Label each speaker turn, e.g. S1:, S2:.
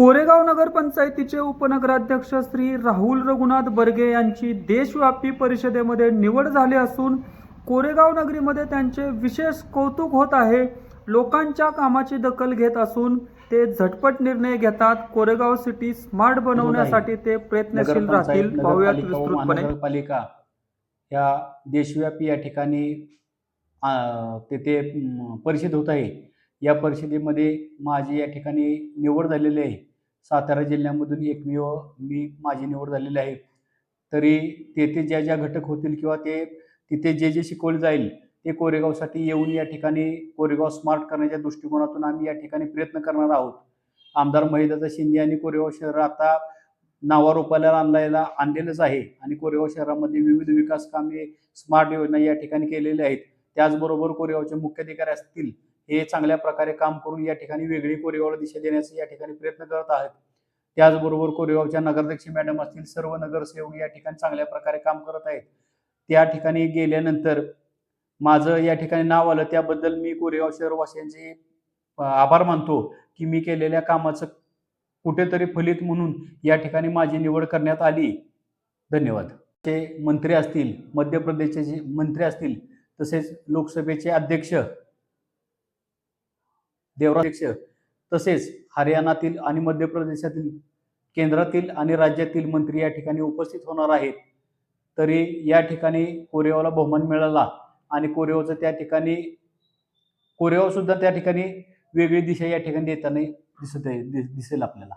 S1: कोरेगाव नगरपंचायतीचे उपनगराध्यक्ष श्री राहुल रघुनाथ बर्गे यांची देशव्यापी परिषदेमध्ये निवड झाली असून कोरेगाव नगरीमध्ये त्यांचे विशेष कौतुक होत आहे. लोकांच्या कामाची दखल घेत असून ते झटपट निर्णय घेतात. कोरेगाव सिटी स्मार्ट बनवण्यासाठी ते प्रयत्नशील राहतील पाहूयात
S2: नगरपालिका
S1: विस्तृतपणे.
S2: या देशव्यापी या ठिकाणी तेथे परिषद होत आहे. या परिषदेमध्ये माझी या ठिकाणी निवड झालेली आहे. सातारा जिल्ह्यामधून एकमेव मी माझी निवड झालेली आहे. तरी तेथे ज्या ज्या घटक होतील किंवा ते तिथे जे जे शिकवले जाईल ते कोरेगावसाठी येऊन या ठिकाणी कोरेगाव स्मार्ट करण्याच्या दृष्टिकोनातून आम्ही या ठिकाणी प्रयत्न करणार आहोत. आमदार महिदाचा शिंदे आणि कोरेगाव शहर आता नावारोपाला आणलेला आणलेलंच आहे आणि कोरेगाव शहरामध्ये विविध विकास कामे स्मार्ट योजना या ठिकाणी केलेल्या आहेत. त्याचबरोबर कोरेगावचे मुख्याधिकारी असतील हे चांगल्या प्रकारे काम करून या ठिकाणी वेगळी कोरेगावला दिशा देण्याचा या ठिकाणी प्रयत्न करत आहेत. त्याचबरोबर कोरेगावच्या नगराध्यक्ष मॅडम असतील सर्व नगरसेवक या ठिकाणी चांगल्या प्रकारे काम करत आहेत. त्या ठिकाणी गेल्यानंतर माझं या ठिकाणी नाव आलं त्याबद्दल मी कोरेगाव शहरवासियांचे आभार मानतो की मी केलेल्या कामाचं कुठेतरी फलित म्हणून या ठिकाणी माझी निवड करण्यात आली. धन्यवाद. ते मंत्री असतील मध्य प्रदेशचे जे मंत्री असतील तसेच लोकसभेचे अध्यक्ष देवराध्यक्ष तसेच हरियाणातील आणि मध्य प्रदेशातील केंद्रातील आणि राज्यातील मंत्री या ठिकाणी उपस्थित होणार आहेत. तरी या ठिकाणी कोरेगावला बहुमान मिळाला आणि कोरेगावचं त्या ठिकाणी कोरेगाव सुद्धा त्या ठिकाणी वेगळी दिशा या ठिकाणी येताना दिसत आहे दिसेल आपल्याला.